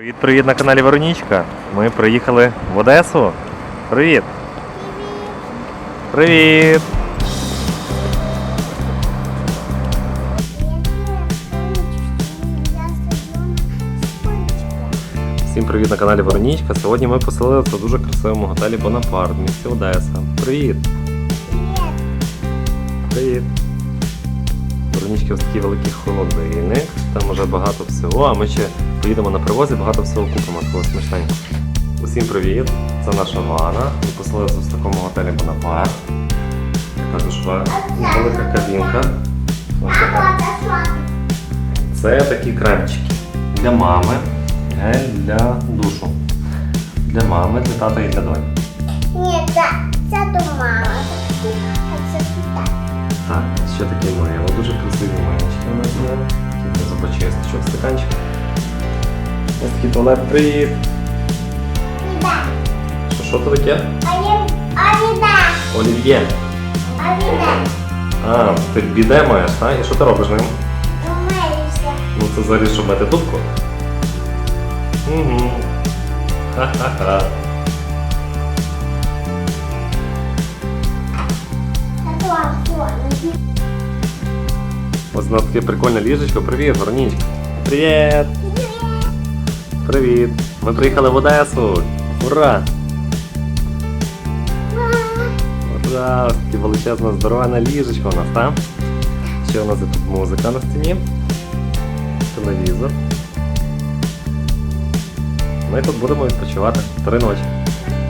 Привіт-привіт на каналі Воронічка. Ми приїхали в Одесу. Привіт! Привіт! Всім привіт на каналі Воронічка. Сьогодні ми поселилися в дуже красивому готелі Бонапарт в місті Одеса. Привіт! Привіт! Привіт! Воронічки ось такий великий холодильник. Там вже багато всього, а ми ще поїдемо на привозі, багато всього купимо такого смачненького. Усім привіт! Це наша Вана. Ми поселилися в такому готелі Бонапарт. Також ва- велика кабінка. Така. Це такі кремчики для мами, гель для душу. Для мами, для тата і для доні. Ні, це, до мами. Ще такі мило, дуже красиві маєчки у нас є. Зубочисточок, стаканчик. Ось такий туалет. Привіт! Що, що це таке? А є. Олів'є. А ти біде маєш, так? І що ти робиш ним? Умиєшся. Ну це зараз щоб мити дубку. Угу. Ха-ха-ха. Та то Ось на таке прикольне ліжечко. Привіт, Веронічка. Привіт! Привіт! Ми приїхали в Одесу! Ура! Ура! Ось таке величезне здорове ліжечко у нас, так? Ще у нас є тут музика на стіні. Телевізор. Ми тут будемо відпочивати три ночі.